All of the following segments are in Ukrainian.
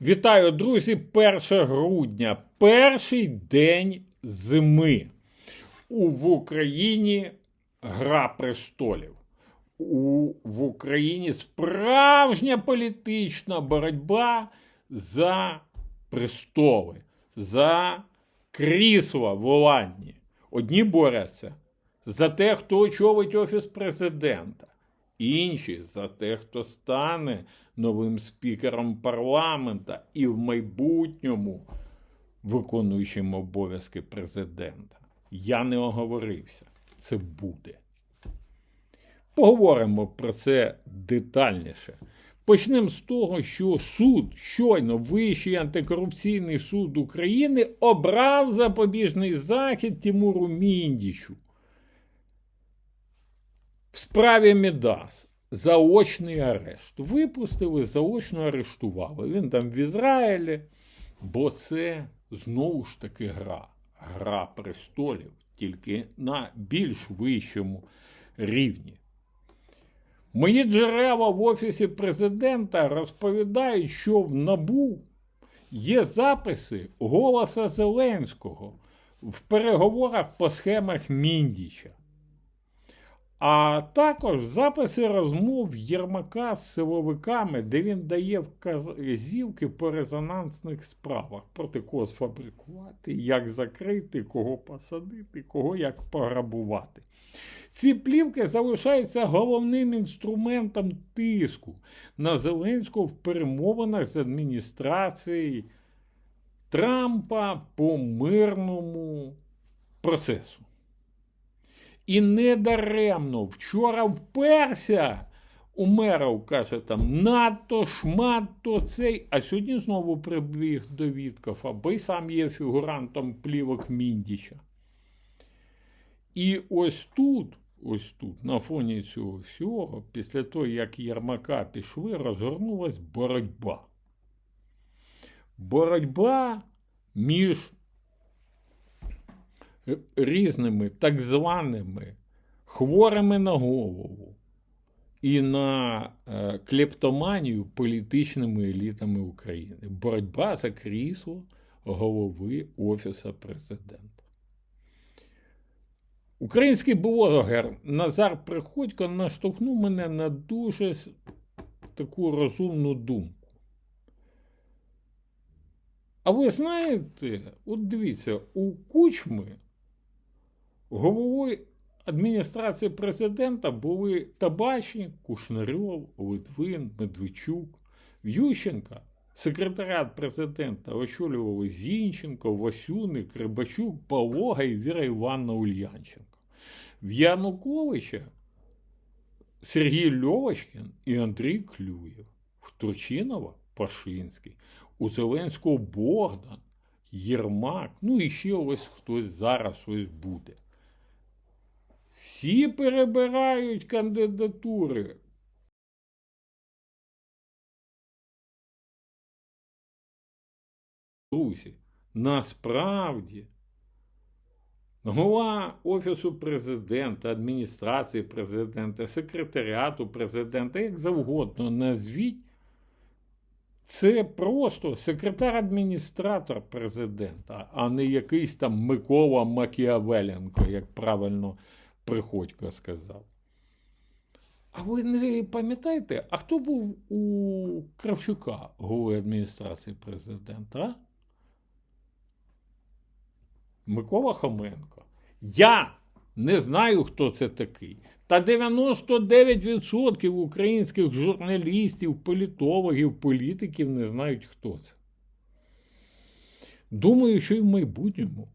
Вітаю, друзі! 1 грудня, перший день зими. У, в Україні Гра престолів. У, в Україні справжня політична боротьба за престоли, за крісла в. Одні борються за те, хто очолить офіс президента, інші за те, хто стане новим спікером парламента і в майбутньому виконуючим обов'язки президента. Я не оговорився. Це буде. Поговоримо про це детальніше. Почнемо з того, що суд, щойно Вищий антикорупційний суд України обрав запобіжний захід Тимуру Міндічу в справі Мідас. Заочний арешт. Випустили, заочно арештували. Він там в Ізраїлі, бо це знову ж таки гра. Гра престолів, тільки на більш вищому рівні. Мої джерела в Офісі президента розповідають, що в НАБУ є записи голоса Зеленського в переговорах по схемах Міндіча. А також записи розмов Єрмака з силовиками, де він дає вказівки по резонансних справах, проти кого сфабрикувати, як закрити, кого посадити, кого як пограбувати. Ці плівки залишаються головним інструментом тиску на Зеленського в перемовинах з адміністрацією Трампа по мирному процесу. І недаремно вчора вперся. Умеров каже там надто шматто цей, а сьогодні знову прибіг до Віткофа, бо й сам є фігурантом плівок Міндіча. І ось тут, ось тут, на фоні цього всього, після того, як Єрмака пішли, розгорнулась боротьба. Боротьба між різними так званими хворими на голову і на е, клептоманію політичними елітами України. Боротьба за крісло голови Офісу президента. Український блогер Назар Приходько наштовхнув мене на дуже таку розумну думку. А ви знаєте, от дивіться, у кучми головою адміністрації президента були Табачник, Кушнарьов, Литвин, Медведчук, Ющенка. Секретаріат президента очолювали Зінченко, Васюник, Рибачук, Павлога і Віра Івановна Ульянченко. В Януковича Сергій Льовочкін і Андрій Клюєв, в Турчинова Пашинський, у Зеленського Богдан, Єрмак, ну і ще ось хтось зараз ось буде. Всі перебирають кандидатури. Друзі, насправді голова Офісу президента, адміністрації президента, секретаріату президента, як завгодно назвіть, це просто секретар-адміністратор президента, а не якийсь там Микола Макіавеленко, як правильно Приходько сказав. А ви не пам'ятаєте, а хто був у Кравчука, голови адміністрації президента? а? Микола Хоменко. Я не знаю, хто це такий. Та 99% українських журналістів, політологів, політиків не знають, хто це. Думаю, що і в майбутньому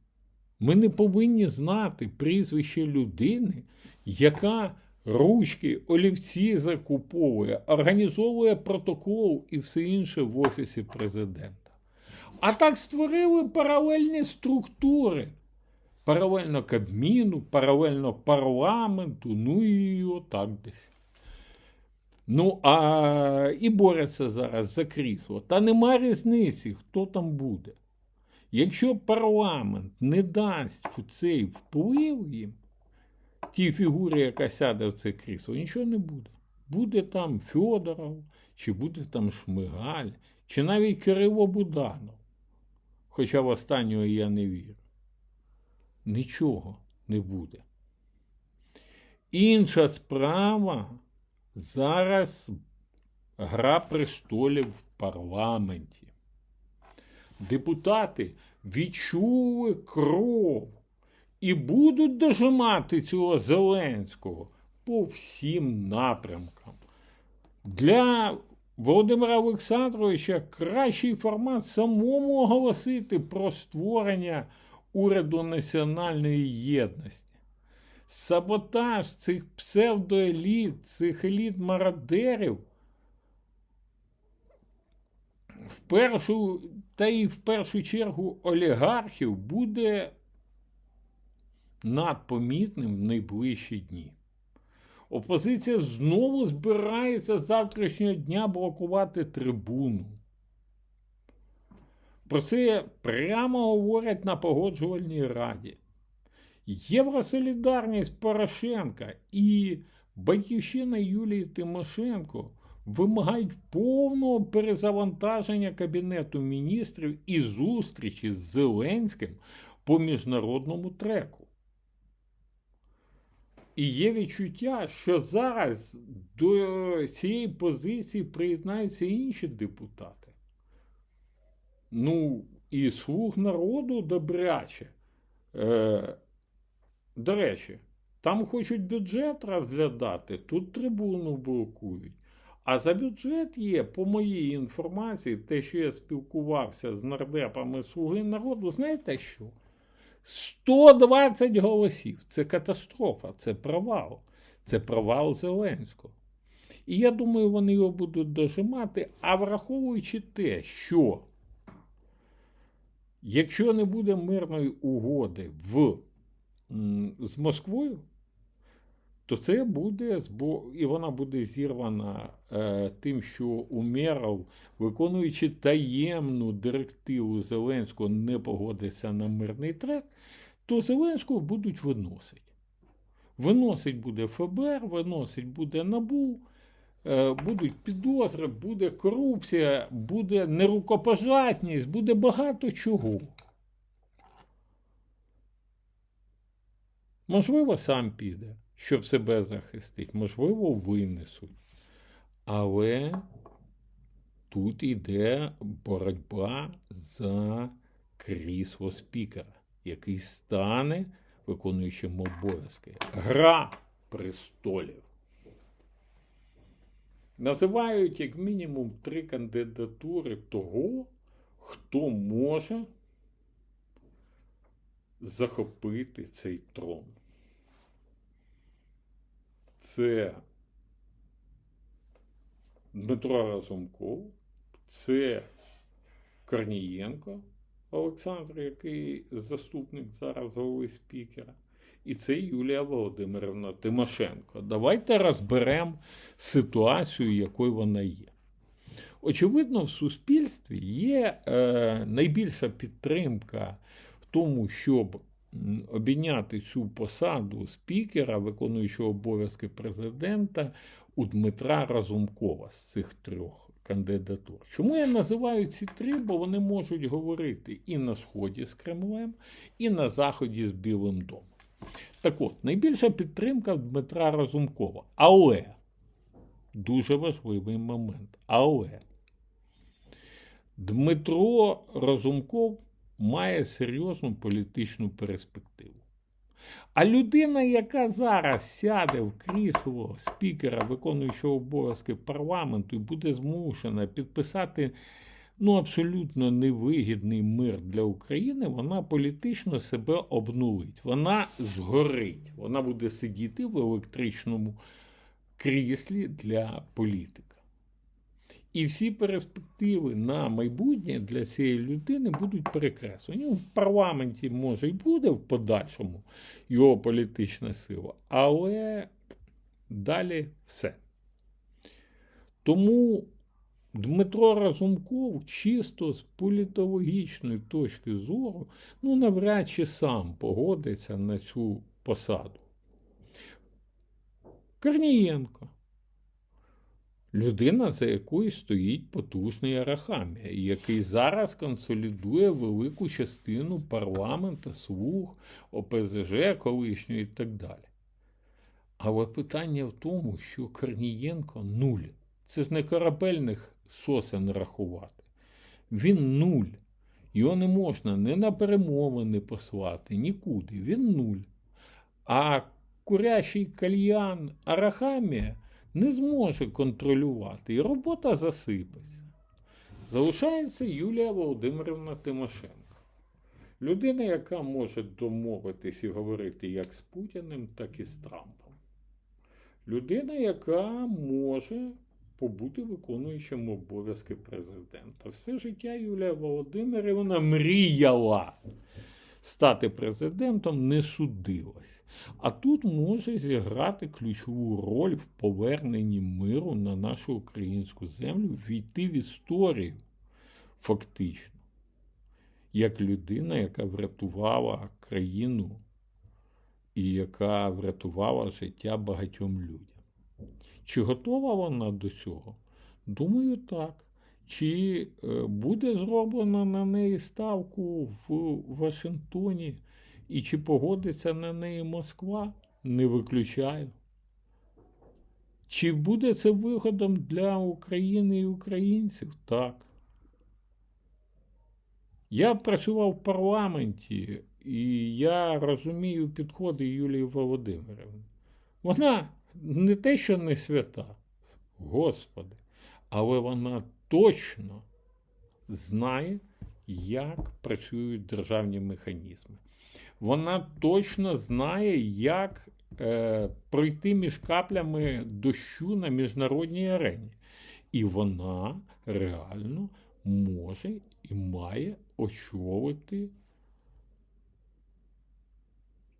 ми не повинні знати прізвище людини, яка ручки, олівці закуповує, організовує протокол і все інше в Офісі президента. А так створили паралельні структури. Паралельно Кабміну, паралельно парламенту, ну і отак десь. Ну, а і борються зараз за крісло. Та нема різниці, хто там буде. Якщо парламент не дасть цей вплив їм, тій фігурі, яка сяде в це крісло, нічого не буде. Буде там Федоров, чи буде там Шмигаль, чи навіть Кирило Буданов, хоча в останнього я не вірю, нічого не буде. Інша справа зараз гра престолів в парламенті. Депутати відчули кров і будуть дожимати цього Зеленського по всім напрямкам. Для Володимира Олександровича кращий формат самому оголосити про створення уряду національної єдності. Саботаж цих псевдоеліт, цих еліт-мародерів в першу, та й в першу чергу олігархів буде надпомітним в найближчі дні. Опозиція знову збирається з завтрашнього дня блокувати трибуну. Про це прямо говорять на погоджувальній раді. Євросолідарність Порошенка і Батьківщина Юлії Тимошенко вимагають повного перезавантаження Кабінету міністрів і зустрічі з Зеленським по міжнародному треку. І є відчуття, що зараз до цієї позиції приєднаються інші депутати. Ну, і слуг народу добряче. Е, до речі, там хочуть бюджет розглядати, тут трибуну блокують. А за бюджет є, по моїй інформації, те, що я спілкувався з нардепами Слуги народу, знаєте що? 120 голосів. Це катастрофа, це провал. Це провал Зеленського. І я думаю, вони його будуть дожимати, а враховуючи те, що якщо не буде мирної угоди в, з Москвою, то це буде і вона буде зірвана е, тим, що Умеров, виконуючи таємну директиву Зеленського, не погодиться на мирний трек, то Зеленського будуть виносити. Виносить буде ФБР, виносить буде НАБУ, е, будуть підозри, буде корупція, буде нерукопожатність, буде багато чого. Можливо, сам піде, щоб себе захистити, можливо, винесуть. Але тут йде боротьба за крісло спікера, який стане виконуючим обов'язки. Гра престолів. Називають як мінімум три кандидатури того, хто може захопити цей трон. Це Дмитро Разумков, це Корнієнко Олександр, який заступник зараз голови спікера, і це Юлія Володимирівна Тимошенко. Давайте розберемо ситуацію, якою вона є. Очевидно, в суспільстві є е, найбільша підтримка в тому, щоб обійняти цю посаду спікера, виконуючого обов'язки президента, у Дмитра Разумкова з цих трьох кандидатур. Чому я називаю ці три? Бо вони можуть говорити і на Сході з Кремлем, і на Заході з Білим домом. Так от, найбільша підтримка Дмитра Разумкова. Але дуже важливий момент. Але Дмитро Разумков має серйозну політичну перспективу. А людина, яка зараз сяде в крісло спікера, виконуючого обов'язки парламенту, і буде змушена підписати ну, абсолютно невигідний мир для України, вона політично себе обнулить. Вона згорить. Вона буде сидіти в електричному кріслі для політика. І всі перспективи на майбутнє для цієї людини будуть перекреслені. Ну, В парламенті, може, і буде в подальшому його політична сила, але далі все. Тому Дмитро Разумков чисто з політологічної точки зору, ну, навряд чи сам погодиться на цю посаду. Корнієнко. Людина, за якою стоїть потужний Арахамія, який зараз консолідує велику частину парламенту, слуг, ОПЗЖ колишнього і так далі. Але питання в тому, що Корнієнко нуль. Це ж не корабельних сосен рахувати. Він нуль. Його не можна ні на перемовини послати, нікуди. Він нуль. А курящий кальян Арахамія не зможе контролювати, і робота засипеться. Залишається Юлія Володимирівна Тимошенко. Людина, яка може домовитись і говорити як з Путіним, так і з Трампом. Людина, яка може побути виконуючим обов'язки президента. Все життя Юлія Володимирівна мріяла стати президентом, не судилась. А тут може зіграти ключову роль в поверненні миру на нашу українську землю, війти в історію фактично, як людина, яка врятувала країну і яка врятувала життя багатьом людям. Чи готова вона до цього? Думаю, так. Чи е, буде зроблено на неї ставку в Вашингтоні, і чи погодиться на неї Москва? Не виключаю. Чи буде це виходом для України і українців? Так. Я працював в парламенті, і я розумію підходи Юлії Володимирівни. Вона не те, що не свята, Господи, але вона точно знає, як працюють державні механізми. Вона точно знає, як е, пройти між каплями дощу на міжнародній арені. І вона реально може і має очолити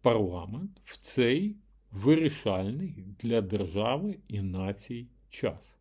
парламент в цей вирішальний для держави і націй час.